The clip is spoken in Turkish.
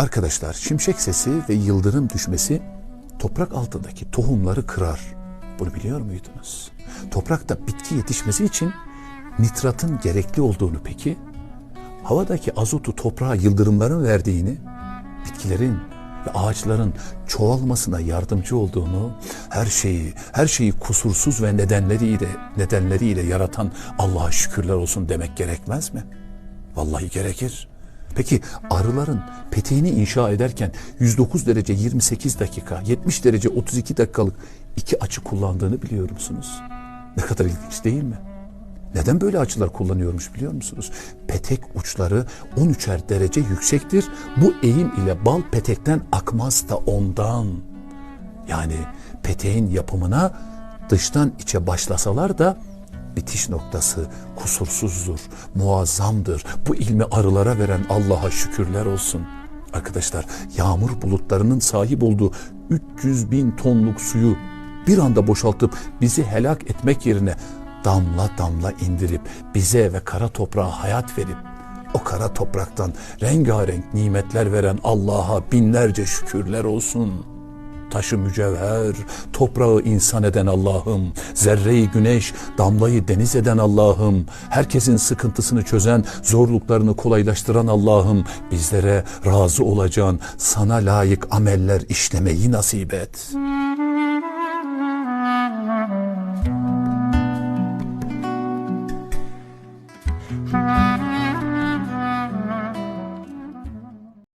Arkadaşlar şimşek sesi ve yıldırım düşmesi toprak altındaki tohumları kırar. Bunu biliyor muydunuz? Toprakta bitki yetişmesi için nitratın gerekli olduğunu peki, havadaki azotu toprağa yıldırımların verdiğini, bitkilerin ve ağaçların çoğalmasına yardımcı olduğunu, her şeyi, her şeyi kusursuz ve nedenleriyle, nedenleriyle yaratan Allah'a şükürler olsun demek gerekmez mi? Vallahi gerekir. Peki arıların peteğini inşa ederken 109 derece 28 dakika, 70 derece 32 dakikalık iki açı kullandığını biliyor musunuz? Ne kadar ilginç değil mi? Neden böyle açılar kullanıyormuş biliyor musunuz? Petek uçları 13'er derece yüksektir. Bu eğim ile bal petekten akmaz da ondan. Yani peteğin yapımına dıştan içe başlasalar da bitiş noktası kusursuzdur, muazzamdır. Bu ilmi arılara veren Allah'a şükürler olsun. Arkadaşlar yağmur bulutlarının sahip olduğu 300 bin tonluk suyu bir anda boşaltıp bizi helak etmek yerine damla damla indirip bize ve kara toprağa hayat verip o kara topraktan rengarenk nimetler veren Allah'a binlerce şükürler olsun taşı mücevher, toprağı insan eden Allah'ım, zerreyi güneş, damlayı deniz eden Allah'ım, herkesin sıkıntısını çözen, zorluklarını kolaylaştıran Allah'ım, bizlere razı olacağın, sana layık ameller işlemeyi nasip et. Müzik